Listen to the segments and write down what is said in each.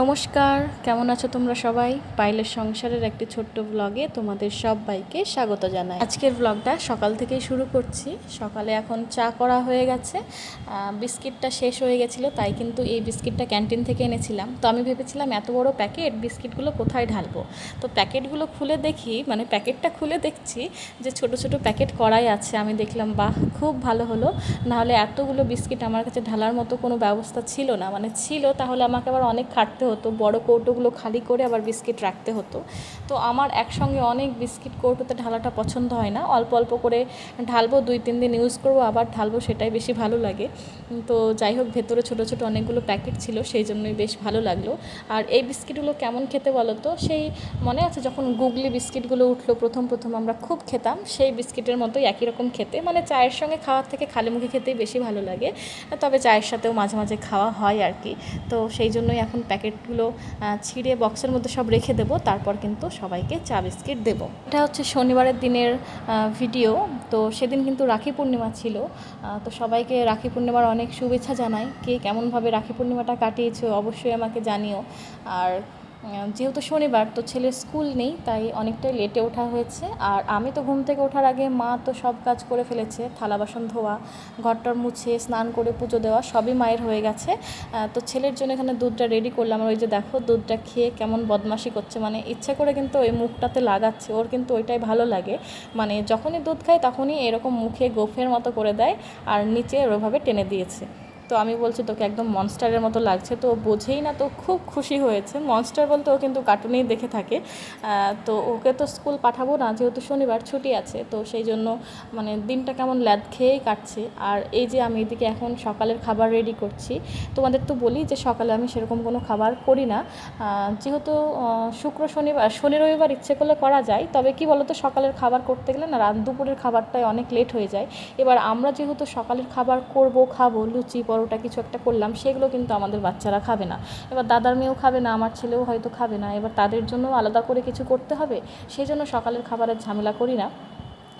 নমস্কার, কেমন আছো তোমরা সবাই? পাইলের সংসারের একটি ছোট্ট ব্লগে তোমাদের সবাইকে স্বাগত জানাই। আজকের ব্লগটা সকাল থেকেই শুরু করছি। সকালে এখন চা করা হয়ে গেছে। বিস্কিটটা শেষ হয়ে গেছিল, তাই কিন্তু এই বিস্কিটটা ক্যান্টিন থেকে এনেছিলাম। তো আমি ভেবেছিলাম, এত বড় প্যাকেট, বিস্কিটগুলো কোথায় ঢালবো? তো প্যাকেটগুলো খুলে দেখি মানে প্যাকেটটা খুলে দেখছি যে ছোট ছোট প্যাকেট করাই আছে। আমি দেখলাম, বাহ, খুব ভালো হলো। নাহলে এতগুলো বিস্কিট আমার কাছে ঢালার মতো কোনো ব্যবস্থা ছিল না। মানে ছিল, তাহলে আমাকে আবার অনেক খাটতে হতো, বড় কৌটোগুলো খালি করে আবার বিস্কিট রাখতে হতো। তো আমার একসঙ্গে অনেক বিস্কিট কৌটোতে ঢালাটা পছন্দ হয় না। অল্প অল্প করে ঢালবো, দুই, তিন দিন ইউজ করব, আবার ঢালবো, সেটাই বেশি ভালো লাগে। তো যাই হোক, ভেতরে ছোটো ছোটো অনেকগুলো প্যাকেট ছিল, সেই জন্যই বেশ ভালো লাগল। আর এই বিস্কিটগুলো কেমন খেতে বলো তো? সেই মনে আছে যখন গুগলি বিস্কিটগুলো উঠল, প্রথম প্রথম আমরা খুব খেতাম, সেই বিস্কিটের মতোই একই রকম খেতে। মানে চায়ের সঙ্গে খাওয়ার থেকে খালি মুখে খেতেই বেশি ভালো লাগে। তবে চায়ের সাথেও মাঝে মাঝে খাওয়া হয় আর কি। তো সেই জন্যই এখন প্যাকেটগুলো আহ, ছিঁড়ে বক্সের মধ্যে সব রেখে দেবো তারপর কিন্তু সবাইকে চা বিস্কিট দেবো। এটা হচ্ছে শনিবারের দিনের ভিডিও তো সেদিন কিন্তু রাখি পূর্ণিমা ছিল তো সবাইকে রাখি পূর্ণিমার অনেক শুভেচ্ছা জানাই। কে কেমনভাবে রাখি পূর্ণিমাটা কাটিয়েছে অবশ্যই আমাকে জানিও। আর যেহেতু শনিবার, তো ছেলের স্কুল নেই, তাই অনেকটাই লেটে ওঠা হয়েছে। আর আমি তো ঘুম থেকে ওঠার আগে মা তো সব কাজ করে ফেলেছে, থালা বাসন ধোয়া, ঘরটার মুছে, স্নান করে পুজো দেওয়া, সবই মায়ের হয়ে গেছে। তো ছেলের জন্য এখানে দুধটা রেডি করলাম। আর ওই যে দেখো, দুধটা খেয়ে কেমন বদমাশি করছে। মানে ইচ্ছা করে কিন্তু ওই মুখটাতে লাগাচ্ছে, ওর কিন্তু ওইটাই ভালো লাগে। মানে যখনই দুধ খায়, তখনই এরকম মুখে গোফের মতো করে দেয়, আর নিচে ওভাবে টেনে দিয়েছে। তো আমি বলছি, তোকে একদম মনস্টারের মতো লাগছে। তো বোঝেই না, তো খুব খুশি হয়েছে। মনস্টার বলতে ও কিন্তু কার্টুনেই দেখে থাকে। তো ওকে তো স্কুল পাঠাবো না, যেহেতু শনিবার ছুটি আছে, তো সেই জন্য মানে দিনটা কেমন ল্যাদ খেয়েই কাটছে। আর এই যে আমি এদিকে এখন সকালের খাবার রেডি করছি, তোমাদের তো বলি যে সকালে আমি সেরকম কোনো খাবার করি না। যেহেতু শুক্র, শনিবার, শনি, রবিবার ইচ্ছে করলে করা যায়, তবে কি বলতো, সকালের খাবার করতে গেলে না, রাত দুপুরের খাবারটাই অনেক লেট হয়ে যায়। এবার আমরা যেহেতু সকালের খাবার করব, খাব, লুচি পরোটা কিছু একটা করলাম, সেগুলো কিন্তু আমাদের বাচ্চারা খাবে না। এবার দাদার মেয়েও খাবে না, আমার ছেলেও হয়তো খাবে না। এবার তাদের জন্য আলাদা করে কিছু করতে হবে সেই জন্য সকালের খাবারের ঝামেলা করি না।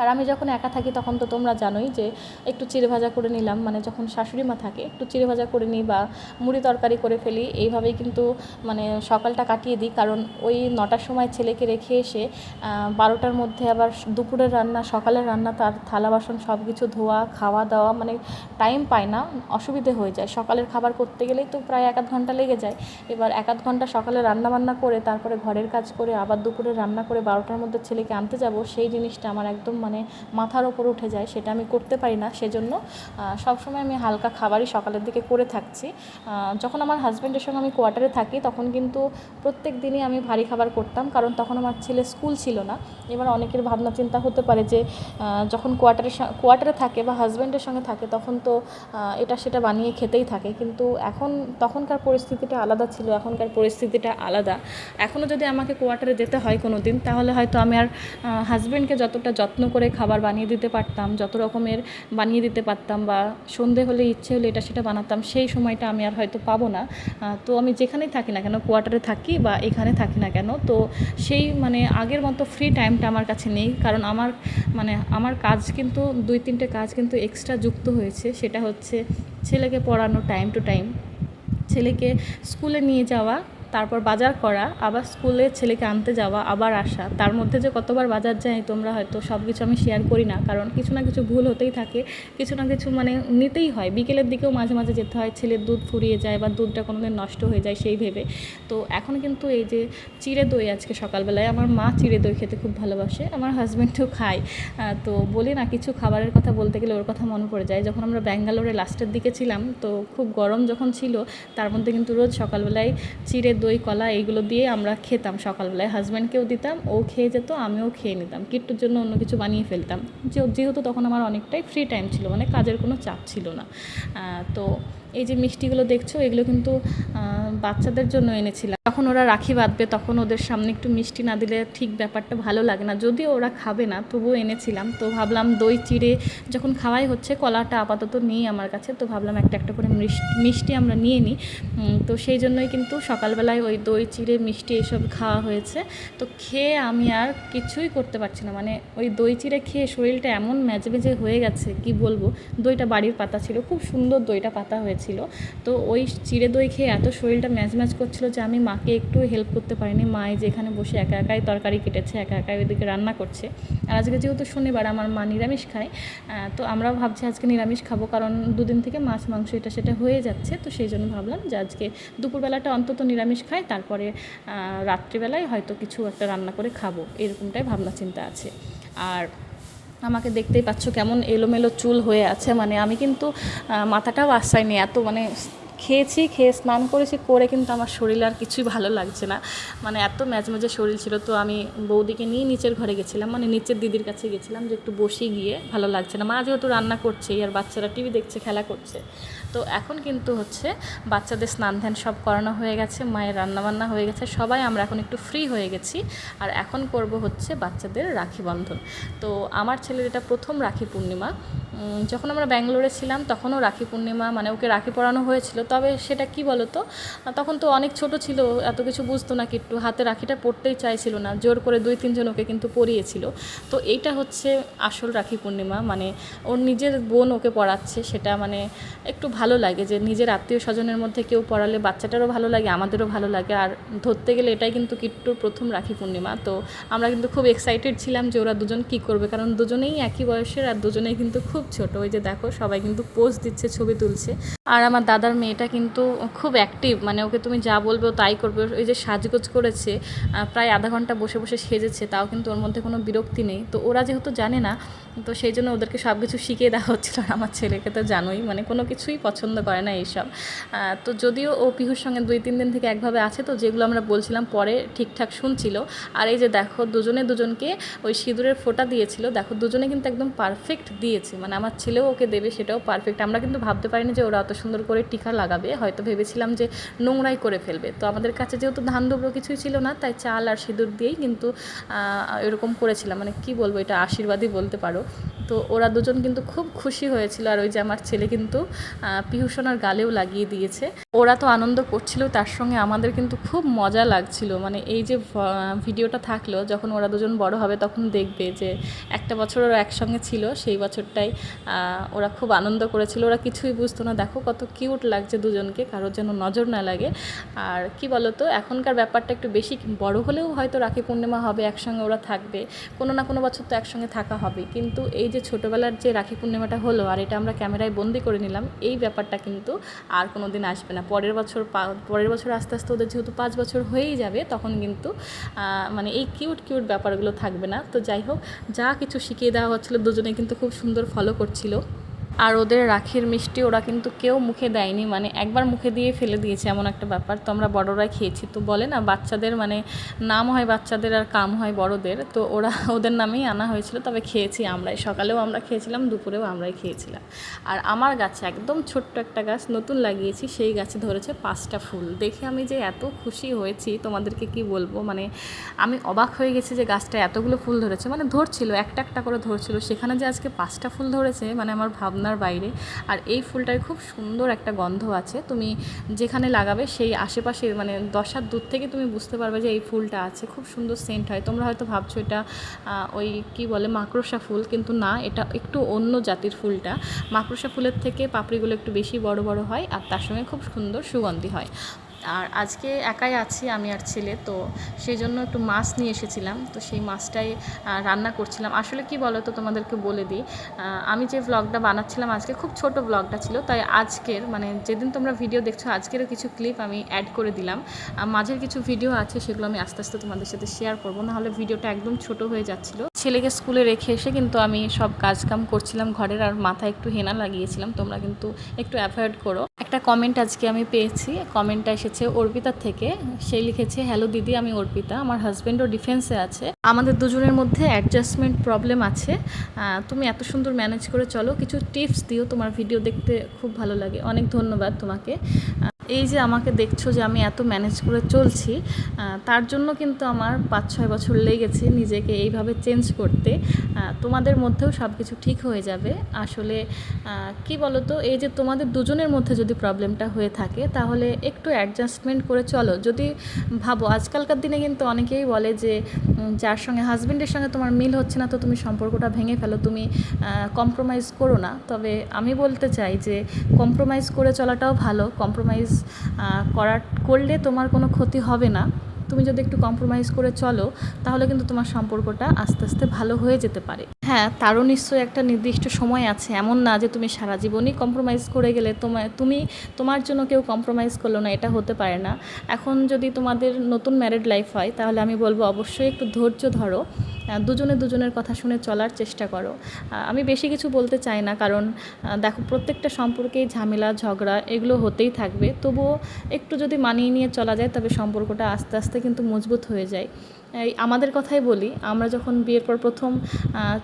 আর আমি যখন একা থাকি তখন তো তোমরা জানোই যে একটু চিড়ে ভাজা করে নিলাম মানে যখন শাশুড়ি মা থাকে একটু চিড়ে ভাজা করে নিই বা মুড়ি তরকারি করে ফেলি, এইভাবেই কিন্তু মানে সকালটা কাটিয়ে দিই। কারণ ওই নটার সময় ছেলেকে রেখে এসে বারোটার মধ্যে আবার দুপুরের রান্না, সকালের রান্না, তার থালা বাসন সব কিছু ধোয়া, খাওয়া দাওয়া মানে টাইম পায় না, অসুবিধে হয়ে যায়। সকালের খাবার করতে গেলেই তো প্রায় এক আধ ঘণ্টা লেগে যায়। এবার এক আধ ঘণ্টা সকালে রান্না বান্না করে, তারপরে ঘরের কাজ করে, আবার দুপুরে রান্না করে বারোটার মধ্যে ছেলেকে আনতে যাব, সেই জিনিসটা আমার একদম মানে মাথার ওপর উঠে যায়, সেটা আমি করতে পারি না। সেজন্য সবসময় আমি হালকা খাবারই সকালের দিকে করে থাকছি। যখন আমার হাজব্যান্ডের সঙ্গে আমি কোয়ার্টারে থাকি, তখন কিন্তু প্রত্যেক দিনই আমি ভারী খাবার করতাম, কারণ তখন আমার ছেলে স্কুল ছিল না। এবার অনেকের ভাবনা চিন্তা হতে পারে যে যখন কোয়ার্টারে কোয়ার্টারে থাকে বা হাজব্যান্ডের সঙ্গে থাকে, তখন তো এটা সেটা বানিয়ে খেতেই থাকে। কিন্তু এখন, তখনকার পরিস্থিতিটা আলাদা ছিল, এখনকার পরিস্থিতিটা আলাদা। এখনও যদি আমাকে কোয়ার্টারে যেতে হয় কোনো দিন তাহলে হয়তো আমি আর হাজব্যান্ডকে যতটা যত্ন করে খাবার বানিয়ে দিতে পারতাম, যত রকমের বানিয়ে দিতে পারতাম বা সন্ধে হলে ইচ্ছে হলে এটা সেটা বানাতাম, সেই সময়টা আমি আর হয়তো পাবো না। তো আমি যেখানেই থাকি না কেন, কোয়ার্টারে থাকি বা এখানে থাকি না কেন, তো সেই মানে আগের মতো ফ্রি টাইমটা আমার কাছে নেই। কারণ আমার মানে আমার কাজ কিন্তু, দুই তিনটে কাজ কিন্তু এক্সট্রা যুক্ত হয়েছে, সেটা হচ্ছে ছেলেকে পড়ানো টাইম টু টাইম ছেলেকে স্কুলে নিয়ে যাওয়া তারপর বাজার করা, আবার স্কুলে ছেলেকে আনতে যাওয়া, আবার আসা। তার মধ্যে যে কতবার বাজার যাই তোমরা হয়তো সব কিছু আমি শেয়ার করি না, কারণ কিছু না কিছু ভুল হতেই থাকে। কিছু না কিছু মানে নিতেই হয়। বিকেলের দিকেও মাঝে মাঝে যেতে হয়, ছেলের দুধ ফুরিয়ে যায় বা দুধটা কোনো দিন নষ্ট হয়ে যায় সেই ভেবে। তো এখন কিন্তু এই যে চিড়ে দই আজকে সকালবেলায়, আমার মা চিড়ে দই খেতে খুব ভালোবাসে, আমার হাজব্যান্ডও খায়। তো বলি না, কিছু খাবারের কথা বলতে গেলে ওর কথা মনে পড়ে যায়। যখন আমরা ব্যাঙ্গালোরে লাস্টের দিকে ছিলাম, তো খুব গরম যখন ছিল, তার মধ্যে কিন্তু রোজ সকালবেলায় চিড়ে দই কলা এইগুলো দিয়ে আমরা খেতাম সকালবেলায়। হাজব্যান্ডকেও দিতাম, ও খেয়ে যেত, আমিও খেয়ে নিতাম। কিট্টুর জন্য অন্য কিছু বানিয়ে ফেলতাম। যেহেতু তখন আমার অনেকটাই ফ্রি টাইম ছিল মানে কাজের কোনো চাপ ছিল না। তো এই যে মিষ্টিগুলো দেখছ, এগুলো কিন্তু বাচ্চাদের জন্য এনেছিলাম। যখন ওরা রাখি বাঁধবে, তখন ওদের সামনে একটু মিষ্টি না দিলে ঠিক ব্যাপারটা ভালো লাগে না। যদিও ওরা খাবে না, তবুও এনেছিলাম। তো ভাবলাম দই চিড়ে যখন খাওয়াই হচ্ছে, কলাটা আপাতত নেই আমার কাছে, তো ভাবলাম একটা একটা করে মিষ্টি আমরা নিয়ে নিই। তো সেই জন্যই কিন্তু সকালবেলায় ওই দই চিড়ে মিষ্টি এসব খাওয়া হয়েছে। তো খেয়ে আমি আর কিছুই করতে পারছি না। মানে ওই দই চিড়ে খেয়ে শরীরটা এমন ম্যাজমেজে হয়ে গেছে, কি বলব? দইটা বাড়ির পাতা ছিল, খুব সুন্দর দইটা পাতা হয়েছিল ছিল। তো ওই চিড়ে দই খেয়ে এত শরীরটা ম্যাচ ম্যাচ করছিল যে আমি মাকে একটু হেল্প করতে পারিনি। মায়ে যেখানে বসে একা একাই তরকারি কেটেছে, একা একাই ওইদিকে রান্না করছে। আর আজকে যেহেতু শনিবার, আমার মা নিরামিষ খায় তো আমরাও ভাবছি আজকে নিরামিষ খাব কারণ দুদিন থেকে মাছ, মাংস এটা সেটা হয়ে যাচ্ছে। তো সেই জন্য ভাবলাম যে আজকে দুপুরবেলাটা অন্তত নিরামিষ খাই, তারপরে রাত্রিবেলায় হয়তো কিছু একটা রান্না করে খাব। এরকমটাই ভাবনা চিন্তা আছে। আর আমাকে দেখতেই পাচ্ছ কেমন এলোমেলো চুল হয়ে আছে। মানে আমি কিন্তু মাথাটাও আশ্রয় নিই। এত মানে খেয়েছি, খেয়ে স্নান করেছি, করে কিন্তু আমার শরীর আর কিছুই ভালো লাগছে না। মানে এত ম্যাজমেজে শরীর ছিল তো আমি বৌদিকে নিয়ে নিচের ঘরে গেছিলাম মানে নিচের দিদির কাছে গেছিলাম যে একটু বসে গিয়ে ভালো লাগছে না। মা যেহেতু রান্না করছেই আর বাচ্চারা টিভি দেখছে, খেলা করছে, তো এখন কিন্তু হচ্ছে বাচ্চাদের স্নান ধ্যান সব করানো হয়ে গেছে, মায়ের রান্নাবান্না হয়ে গেছে, সবাই আমরা এখন একটু ফ্রি হয়ে গেছি। আর এখন করব হচ্ছে বাচ্চাদের রাখি বন্ধন। তো আমার ছেলের এটা প্রথম রাখি পূর্ণিমা। যখন আমরা ব্যাঙ্গালোরে ছিলাম, তখনও রাখি পূর্ণিমা মানে ওকে রাখি পরানো হয়েছিল তবে সেটা কি বলতো? তখন তো অনেক ছোট ছিল, এত কিছু বুঝতো না কিট্টু, হাতে রাখিটা পড়তেই চাইছিল না, জোর করে দুই তিনজন ওকে কিন্তু পরিয়েছিল তো এইটা হচ্ছে আসল রাখি পূর্ণিমা মানে ওর নিজের বোন ওকে পড়াচ্ছে, সেটা মানে একটু ভালো লাগে যে নিজের আত্মীয় স্বজনের মধ্যে কেউ পড়ালে বাচ্চাটারও ভালো লাগে, আমাদেরও ভালো লাগে। আর ধরতে গেলে এটাই কিন্তু কিট্টুর প্রথম রাখি পূর্ণিমা। তো আমরা কিন্তু খুব এক্সাইটেড ছিলাম যে ওরা দুজন কী করবে, কারণ দুজনেই একই বয়সের আর দুজনেই কিন্তু খুব ছোট। ওই যে দেখো, সবাই কিন্তু পোজ দিচ্ছে, ছবি তুলছে। আর আমার দাদার মেয়েটা কিন্তু খুব অ্যাক্টিভ মানে ওকে তুমি যা বলবে তাই করবে। ওই যে সাজগোজ করেছে প্রায় আধা ঘণ্টা বসে বসে সেজেছে, তাও কিন্তু ওর মধ্যে কোনো বিরক্তি নেই। তো ওরা যেহেতু জানে না, তো সেই জন্য ওদেরকে সব কিছু শিখিয়ে দেওয়া হচ্ছিল আর আমার ছেলেকে তো জানোই মানে কোনো কিছুই পছন্দ করে না এইসব। তো যদিও ও পিহুর সঙ্গে দুই তিন দিন থেকে একভাবে আছে, তো যেগুলো আমরা বলছিলাম পরে ঠিকঠাক শুনছিল। আর এই যে দেখো, দুজনে দুজনকে ওই সিঁদুরের ফোঁটা দিয়েছিল। দেখো, দুজনে কিন্তু একদম পারফেক্ট দিয়েছে। মানে আমার ছেলেও ওকে দেবে, সেটাও পারফেক্ট আমরা কিন্তু ভাবতে পারিনি যে ওরা অত সুন্দর করে টিকা লাগাবে, হয়তো ভেবেছিলাম যে নোংরাই করে ফেলবে। তো আমাদের কাছে যেহেতু ধান দুব্র কিছুই ছিল না, তাই চাল আর সিঁদুর দিয়েই কিন্তু এরকম করেছিলাম। মানে কি বলব, এটা আশীর্বাদই বলতে পারো। তো ওরা দুজন কিন্তু খুব খুশি হয়েছিল আর ওই যে আমার ছেলে কিন্তু পিহুসোনার গালেও লাগিয়ে দিয়েছে। ওরা তো আনন্দ করছিল, তার সঙ্গে আমাদের কিন্তু খুব মজা লাগছিল। মানে এই যে ভিডিওটা থাকল, যখন ওরা দুজন বড় হবে তখন দেখবে যে একটা বছর ওরা একসঙ্গে ছিল, সেই বছরটাই ওরা খুব আনন্দ করেছিল। ওরা কিছুই বুঝতো না, দেখো কত কিউট লাগছে দুজনকে, কারোর যেন নজর না লাগে। আর কি বলতো, এখনকার ব্যাপারটা একটু বেশি, বড় হলেও হয়তো রাখি পূর্ণিমা হবে, একসঙ্গে ওরা থাকবে। কোনো না কোনো বছর তো একসঙ্গে থাকা হবে কিন্তু এই যে ছোটোবেলার যে রাখি পূর্ণিমাটা হলো আর এটা আমরা ক্যামেরায় বন্দি করে নিলাম, এই ব্যাপারটা কিন্তু আর কোনো দিন আসবে না। পরের বছর পরের বছর আস্তে আস্তে ওদের যেহেতু পাঁচ বছর হয়েই যাবে, তখন কিন্তু মানে এই কিউট কিউট ব্যাপারগুলো থাকবে না। তো যাই হোক, যা কিছু শিখিয়ে দেওয়া হচ্ছিল দুজনে কিন্তু খুব সুন্দর ফলো করছিল। আর ওদের রাখির মিষ্টি ওরা কিন্তু কেউ মুখে দেয়নি মানে একবার মুখে দিয়ে ফেলে দিয়েছে এমন একটা ব্যাপার। তো আমরা বড়রাই খেয়েছি। তো বলে না, বাচ্চাদের মানে নাম হয় বাচ্চাদের আর কাম হয় বড়দের। তো ওরা ওদের নামেই আনা হয়েছিল, তবে খেয়েছি আমরাই। সকালেও আমরা খেয়েছিলাম, দুপুরেও আমরাই খেয়েছিলাম। আর আমার গাছে একদম ছোট্ট একটা গাছ নতুন লাগিয়েছি, সেই গাছে ধরেছে পাঁচটা ফুল। দেখে আমি যে এত খুশি হয়েছি, তোমাদেরকে কি বলব? মানে আমি অবাক হয়ে গেছি যে গাছটা এতগুলো ফুল ধরেছে। মানে ধরছিল, একটা একটা করে ধরছিল। সেখানে যে আজকে পাঁচটা ফুল ধরেছে মানে আমার ভাবনার বাইরে। আর এই ফুলটার খুব সুন্দর একটা গন্ধ আছে। তুমি যেখানে লাগাবে সেই আশেপাশে মানে দশার দূর থেকে তুমি বুঝতে পারবে যে এই ফুলটা আছে। খুব সুন্দর সেন্ট হয়। তোমরা হয়তো ভাবছ এটা ওই কি বলে, মাকড়সা ফুল। কিন্তু না, এটা একটু অন্য জাতির ফুলটা। মাকড়সা ফুলের থেকে পাপড়িগুলো একটু বেশি বড় বড় হয় আর তার সঙ্গে খুব সুন্দর সুগন্ধি হয়। আর আজকে একাই আছি আমি আর ছেলে, তো সেই জন্য একটু মাছ নিয়ে এসেছিলাম। তো সেই মাছটাই রান্না করছিলাম। আসলে কি বলো তো তোমাদেরকে বলে দিই আমি যে ব্লগটা বানাচ্ছিলাম আজকে খুব ছোট ব্লগটা ছিল, তাই আজকের মানে যেদিন তোমরা ভিডিও দেখছ, আজকেরও কিছু ক্লিপ আমি অ্যাড করে দিলাম। মাঝের কিছু ভিডিও আছে, সেগুলো আমি আস্তে আস্তে তোমাদের সাথে শেয়ার করব, নাহলে ভিডিওটা একদম ছোট হয়ে যাচ্ছিল। ছেলেকে স্কুলে রেখে এসে কিন্তু আমি সব কাজ কাম করছিলাম ঘরের আর মাথায় একটু হেনা লাগিয়েছিলাম। তোমরা কিন্তু একটু অ্যাভয়েড করো। একটা কমেন্ট আজকে আমি পেয়েছি। কমেন্টটা এসেছে অর্পিতার থেকে। সে লিখেছে হ্যালো দিদি, আমি অর্পিতা। আমার হাজব্যান্ডও ডিফেন্সে আছে। আমাদের দুজনের মধ্যে অ্যাডজাস্টমেন্ট প্রবলেম আছে। তুমি এত সুন্দর ম্যানেজ করে চলো। কিছু টিপস দিও। তোমার ভিডিও দেখতে খুব ভালো লাগে। অনেক ধন্যবাদ তোমাকে। এই যে আমাকে দেখছ যে আমি এত ম্যানেজ করে চলছি তার জন্য কিন্তু আমার পাঁচ ছয় বছর লেগেছে নিজেকে এইভাবে চেঞ্জ করতে। তোমাদের মধ্যেও সব কিছু ঠিক হয়ে যাবে। আসলে কি বলো তো এই যে তোমাদের দুজনের মধ্যে যদি প্রবলেমটা হয়ে থাকে, তাহলে একটু অ্যাডজাস্টমেন্ট করে চলো। যদি ভাবো, আজকালকার দিনে কিন্তু অনেকেই বলে যে যার সঙ্গে হাজবেন্ডের সঙ্গে তোমার মিল হচ্ছে না, তো তুমি সম্পর্কটা ভেঙে ফেলো, তুমি কম্প্রোমাইজ করো না। তবে আমি বলতে চাই যে কম্প্রোমাইজ করে চলাটাও ভালো। কম্প্রোমাইজ করার, করলে তোমার কোনো ক্ষতি হবে না। তুমি যদি একটু কম্প্রোমাইজ করে চলো, তাহলে কিন্তু তোমার সম্পর্কটা আস্তে আস্তে ভালো হয়ে যেতে পারে। হ্যাঁ তারও নিশ্চয়ই একটা নির্দিষ্ট সময় আছে। এমন না যে তুমি সারা জীবনই কম্প্রোমাইজ করে গেলে তোমার তুমি, তোমার জন্য কেউ কম্প্রোমাইজ করল না, এটা হতে পারে না। এখন যদি তোমাদের নতুন ম্যারিড লাইফ হয়, তাহলে আমি বলব অবশ্যই একটু ধৈর্য ধরো। দুজনে দুজনের কথা শুনে চলার চেষ্টা করো। আমি বেশি কিছু বলতে চাই না কারণ দেখো প্রত্যেকটা সম্পর্কেই ঝামেলা, ঝগড়া এগুলো হতেই থাকবে। তবুও একটু যদি মানিয়ে নিয়ে চলা যায় তবে সম্পর্কটা আস্তে আস্তে কিন্তু মজবুত হয়ে যায়। আমাদের কথাই বলি, আমরা যখন বিয়ের পর প্রথম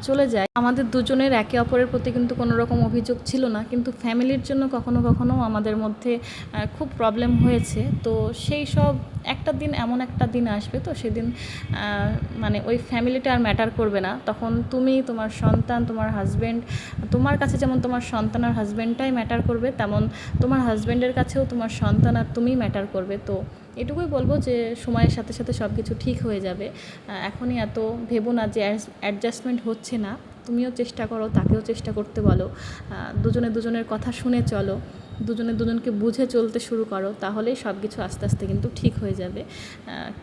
চলে যাই, আমাদের দুজনের একে অপরের প্রতি কিন্তু কোনো রকম অভিযোগ ছিল না। কিন্তু ফ্যামিলির জন্য কখনো কখনো আমাদের মধ্যে খুব প্রবলেম হয়েছে। তো সেই সব একটা দিন এমন একটা দিন আসবে, তো সেদিন মানে ওই ফ্যামিলিটা আর ম্যাটার করবে না। তখন তুমি, তোমার সন্তান, তোমার হাজব্যান্ড তোমার কাছে যেমন তোমার সন্তান আর হাজব্যান্ডটাই ম্যাটার করবে, তেমন তোমার হাজব্যান্ডের কাছেও তোমার সন্তান আর তুমিই ম্যাটার করবে। তো এটুকুই বলব যে, সময়ের সাথে সাথে সব কিছু ঠিক হয়ে যাবে। এখনই এত ভেবো না যে অ্যাডজাস্টমেন্ট হচ্ছে না। তুমিও চেষ্টা করো, তাকেও চেষ্টা করতে বলো। দুজনে দুজনের কথা শুনে চলো। দুজনে দুজনকে বুঝে চলতে শুরু করো, তাহলেই সব কিছু আস্তে আস্তে কিন্তু ঠিক হয়ে যাবে।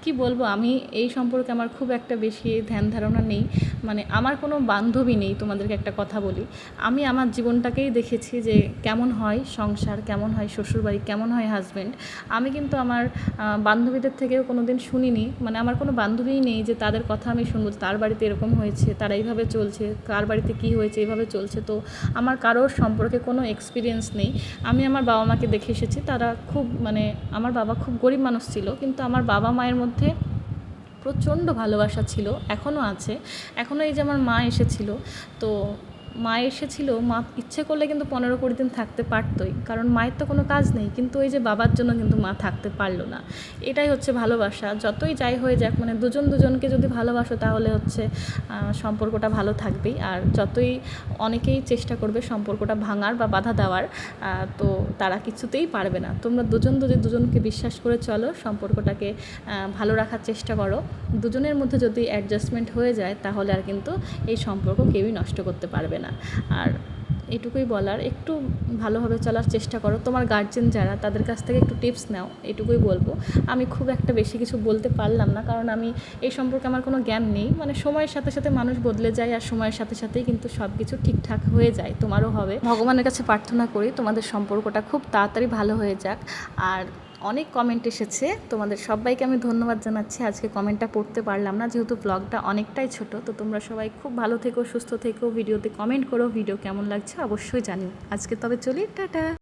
কি বলব, আমি এই সম্পর্কে আমার খুব একটা বেশি ধ্যান ধারণা নেই। মানে আমার কোনো বান্ধবী নেই, তোমাদেরকে একটা কথা বলি। আমি আমার জীবনটাকেই দেখেছি যে কেমন হয় সংসার, কেমন হয় শ্বশুরবাড়ি, কেমন হয় হাজব্যান্ড আমি কিন্তু আমার বান্ধবীদের থেকেও কোনো দিন শুনিনি। মানে আমার কোনো বান্ধবীই নেই যে তাদের কথা আমি শুনব, তার বাড়িতে এরকম হয়েছে, তারা এইভাবে চলছে, কার বাড়িতে কী হয়েছে, এইভাবে চলছে। তো আমার কারোর সম্পর্কে কোনো এক্সপিরিয়েন্স নেই। আমি আমার বাবা মাকে দেখে এসেছি, তারা খুব মানে আমার বাবা খুব গরিব মানুষ ছিল, কিন্তু আমার বাবা মায়ের মধ্যে প্রচণ্ড ভালোবাসা ছিল, এখনও আছে। এখনও এই যে আমার মা এসেছিল, তো মা এসেছিল, মা ইচ্ছে করলে কিন্তু পনেরো কুড়ি দিন থাকতে পারতোই, কারণ মায়ের তো কোনো কাজ নেই, কিন্তু ওই যে বাবার জন্য কিন্তু মা থাকতে পারল না। এটাই হচ্ছে ভালোবাসা, যতই যাই হয়ে যাক মানে দুজন দুজনকে যদি ভালোবাসো তাহলে হচ্ছে সম্পর্কটা ভালো থাকবেই, আর যতই অনেকেই চেষ্টা করবে সম্পর্কটা ভাঙার বা বাধা দেওয়ার তো তারা কিছুতেই পারবে না। তোমরা দুজন যদি দুজনকে বিশ্বাস করে চলো, সম্পর্কটাকে ভালো রাখার চেষ্টা করো। দুজনের মধ্যে যদি অ্যাডজাস্টমেন্ট হয়ে যায়, তাহলে আর কিন্তু এই সম্পর্ক কেউই নষ্ট করতে পারবে না। আর এটুকুই বলার, একটু ভালোভাবে চলার চেষ্টা করো। তোমার গার্জেন যারা, তাদের কাছ থেকে একটু টিপস নাও, এটুকুই বলব। আমি খুব একটা বেশি কিছু বলতে পারলাম না, কারণ আমি এই সম্পর্কে আমার কোনো জ্ঞান নেই। মানে সময়ের সাথে সাথে মানুষ বদলে যায়, আর সময়ের সাথে সাথেই কিন্তু সব কিছু ঠিকঠাক হয়ে যায়। তোমারও হবে। ভগবানের কাছে প্রার্থনা করি, তোমাদের সম্পর্কটা খুব তাড়াতাড়ি ভালো হয়ে যাক। আর অনেক কমেন্ট এসেছে। তোমাদের সবাইকে আমি ধন্যবাদ জানাচ্ছি। আজকে কমেন্টটা পড়তে পারলাম না, যেহেতু ব্লগটা অনেকটাই ছোট, তো তোমরা সবাই খুব ভালো থেকো, সুস্থ থেকো, ভিডিওতে কমেন্ট করো ভিডিও কেমন লাগছে অবশ্যই জানিও। আজকে তবে চলি, টাটা!